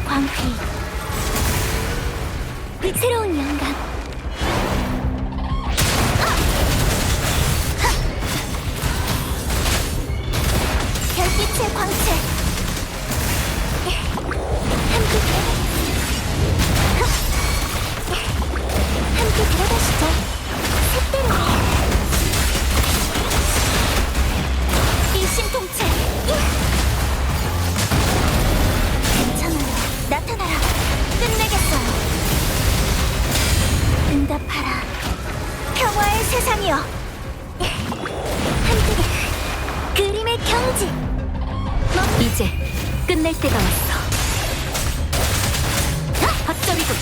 광휘 새로운 영감. 별빛의 광채 세상이여 함께 그림의 경지 이제 끝낼 때가 왔어. 헛점이군.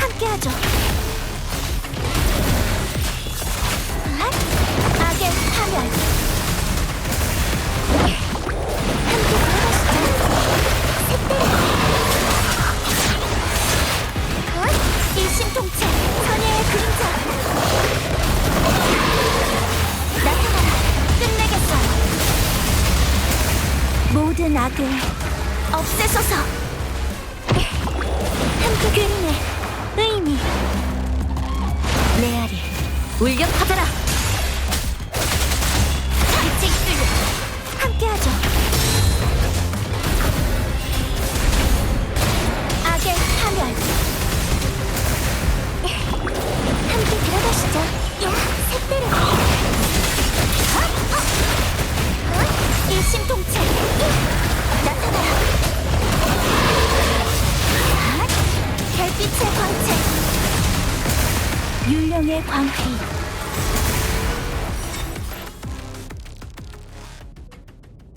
함께하죠. 악의 파멸. 함께 모든 악을 없애소서. 함께 그림의 의미. 메아리, 울려 퍼져라. 윤령의 광희